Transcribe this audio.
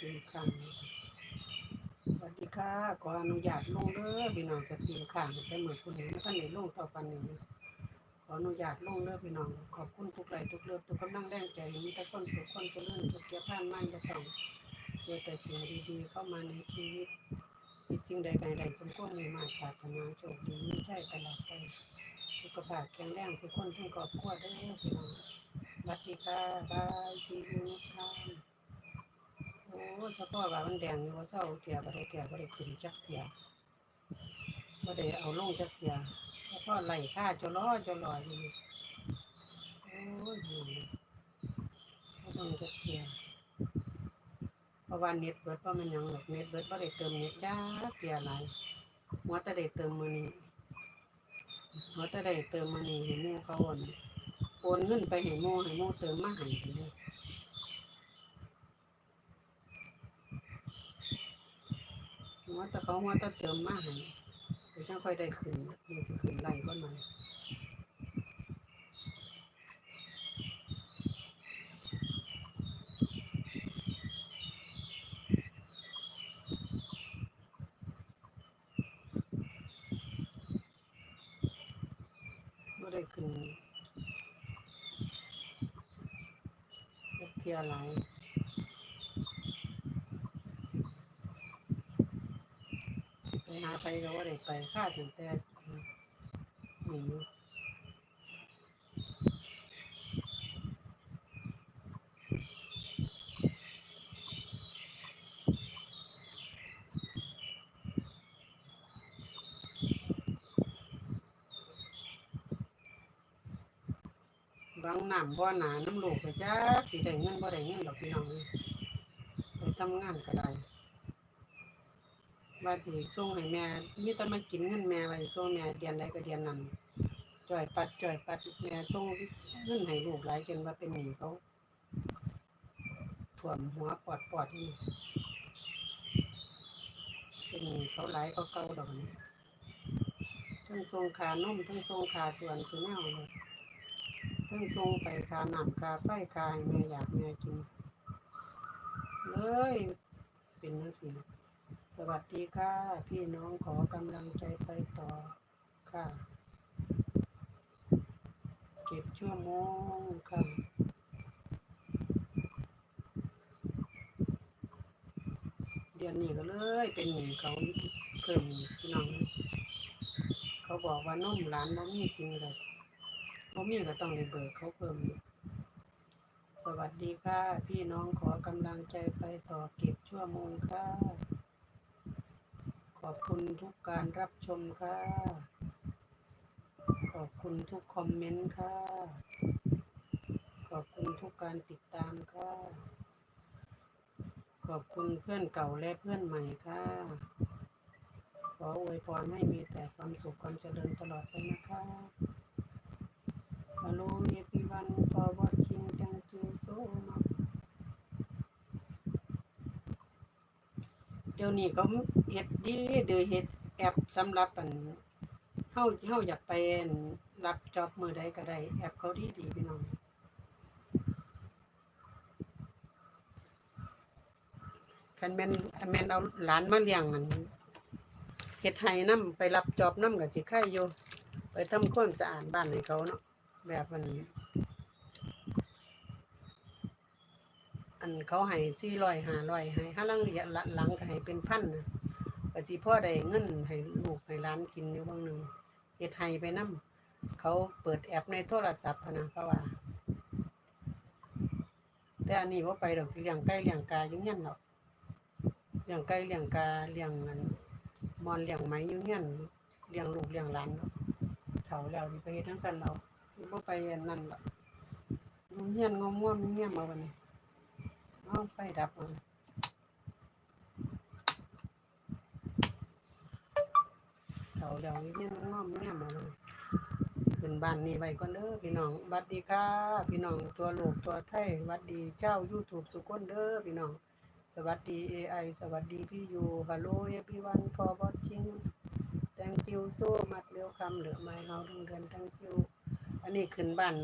ตรีมข้างสวัสดีค่ะขออนุญาตลงเด้อพี่น้องสตรีมข้างแต่เหมือนคุณเห็นท่านในลงต่อปันนี้ขออนุญาตลงเด้อพี่น้องขอบคุณทุกไลค์ทุกเลือทุกกำลังแรงใจมีแต่คนสุขคนเจริญสุขเกียรติผ่านมันจะต้องเจอแต่สิ่งดีๆเข้ามาในชีวิตคิดจริงใดใดใดสมควรมีมาปรารถนาโชคดีไมีใช่ตลอดไปสุขภาพแข็งแรงทุกคนทุกครอบครัวเด้พี่น้องสวัสดีค่ะบายซีอูท่าน โอ้เฉพาะว่ามันแดงนี่ว่าเศร้าเถียบ่ได้เถียบ่ได้ขึ้นจักเถียบ่ได้เอาลงจักเถียเฉพาะไหลค่าจะล้อจะลอยอยู่โอ้ยอยู่บ่ต้องจักเถียเพราะว่าเน็ตเบิดเพราะมันยังหรอกเน็ตเบิดบ่ได้เติมเน็ตจ้าเถียหลหัวแต่ได้เติมมื้อนี้หัวแต่ได้เติมมื้อนี้เห็นหมู่เขาอ่อนโอนเงินไปให้โมให้โมเติมมาให้เลยหัวแต่เขาหัวแต่เติมมาให้เดี๋ยวจะค่อยได้ขึ้นมันสิขึ้นไล่บ้านมันได้ขึ้นเที่ยวหลา ไปหาไปก็ว่าได้ไปค่าถึงแต่หนีบางน้ำบ่หนาน้ำลูกก็จ้าสิได้เงินบ่ได้เงินดอกพี่น้องไปทำงานก็ได้ ว่าสิส่งให้แม่มีแต่มากินเงินแม่ไว้ส่งแม่เดือนใดก็เดือนนั้นจ่อยปัดจ่อยปัดแม่ส่งเงินให้ลูกหลายจนว่าเป็นหนี้เขาท่วมหัวปอดปอดนี่เป็นหนี้เขาหลายเขาเก่าดอกนี้ทั้งส่งขานมทั้งส่งขาส่วนส่วนแนวเลยทั้งส่งไปคาหนำคาไฟคาให้แม่อยากแม่กินเลยเป็นนั่นสิ สวัสดีค่ะ พี่น้องขอกำลังใจไปต่อค่ะ เก็บชั่วโมงค่ะเดือนนี้ก็เลยเป็นหนี้เขาเพิ่มหนี้พี่น้อง เขาบอกว่านุ่มร้านบ่มีกินเลยบ่มีก็ต้องได้เบิกเขาเพิ่มอีกสวัสดีค่ะ พี่น้องขอกำลังใจไปต่อเก็บชั่วโมงค่ะ อบคุณทุกการรับชมค่ะ ขอบคุณทุกคอมเมนต์ค่ะ ขอบคุณทุกการติดตามค่ะ ขอบคุณเพื่อนเก่าและเพื่อนใหม่ค่ะ ขออวยพรให้มีแต่ความสุขความเจริญตลอดไปนะคะ Hello everyone for watching thank you so much เดี๋ยวนี้ก็เฮ็ดดีเดือเฮ็ดแอปสำหรับอันเฮาเฮาอยากไปรับจอบมือใดก็ได้แอปเขาดีดีพี่น้องคันแม่นคันแม่นเอาหลานมาเลี้ยงอันเฮ็ดให้นํไปรับจอบนํก็สิไข่อยู่ไปทำความสะอาดบ้านให้เขาเนาะแบบมัน นเขาให้400 500ให้ห้าลังระยะหลังก็ให้เป็นพันนะก็สิพอได้เงินให้ลูกให้หลานกินอยู่บางหนึ่งเฮ็ดให้ไปนํเขาเปิดแอปในโทรศัพท์นะเขาว่า แต่อันนี้บ่าไปดอกสิเลี้ยงไก่เลี้ยงกายู่เฮียนดอกเลี้ยงไก่เลี้ยงกาเลี้ยงนมอนเลี้ยงไมอยู่เงี้ยนเลี้ยงลูกเลี้ยงหลานเนาะเฒ่าแล้วนี่ไปเฮ็ดทั้งซั่นเราบ่ไปอันนั้นดอกยู่เฮียนงอมม่วมเงี้ยมาวันนี้ เอาไฟดับมาเฒ่าแล้วอยู่เฮียนงอมเงี้ยมาเลยขึ้นบ้านนี้ไว้ก่อนเด้อพี่น้องสวัสดีค่ะพี่น้องตัวลูกตัวไทยสวัสดีเจ้า YouTube สุกคนเด้อพี่น้อง สวัสดี AI สวัสดีพี่ยู Hello everyone for watching Thank you so much welcome เหลือไม้เฮาทุงเดือน Thank you อันนี้ขึ้นบ้าน